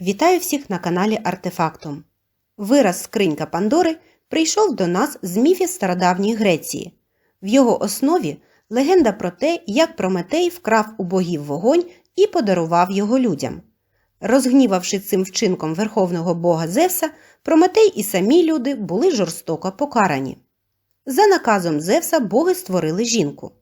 Вітаю всіх на каналі Артефактум. Вираз скринька Пандори прийшов до нас з міфів стародавньої Греції. В його основі легенда про те, як Прометей вкрав у богів вогонь і подарував його людям. Розгнівавши цим вчинком верховного бога Зевса, Прометей і самі люди були жорстоко покарані. За наказом Зевса боги створили жінку.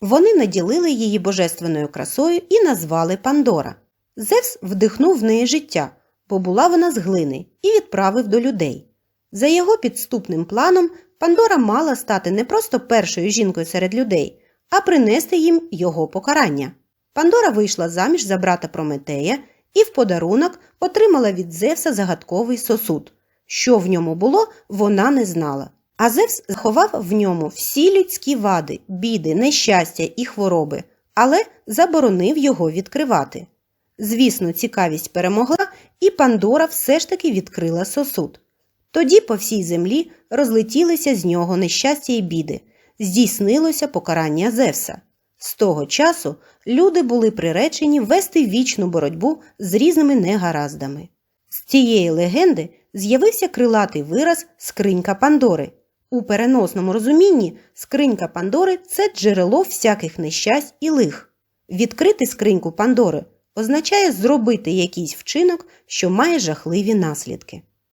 Вони наділили її божественною красою і назвали Пандора. Зевс вдихнув в неї життя, бо була вона з глини, і відправив до людей. За його підступним планом Пандора мала стати не просто першою жінкою серед людей, а принести їм його покарання. Пандора вийшла заміж за брата Прометея і в подарунок отримала від Зевса загадковий сосуд. Що в ньому було, вона не знала. А Зевс заховав в ньому всі людські вади, біди, нещастя і хвороби, але заборонив його відкривати. Звісно, цікавість перемогла, і Пандора все ж таки відкрила сосуд. Тоді по всій землі розлетілися з нього нещастя і біди, здійснилося покарання Зевса. З того часу люди були приречені вести вічну боротьбу з різними негараздами. З цієї легенди з'явився крилатий вираз скринька Пандори. У переносному розумінні скринька Пандори це джерело всяких нещасть і лих. Відкрити скриньку Пандори означає зробити якийсь вчинок, що має жахливі наслідки.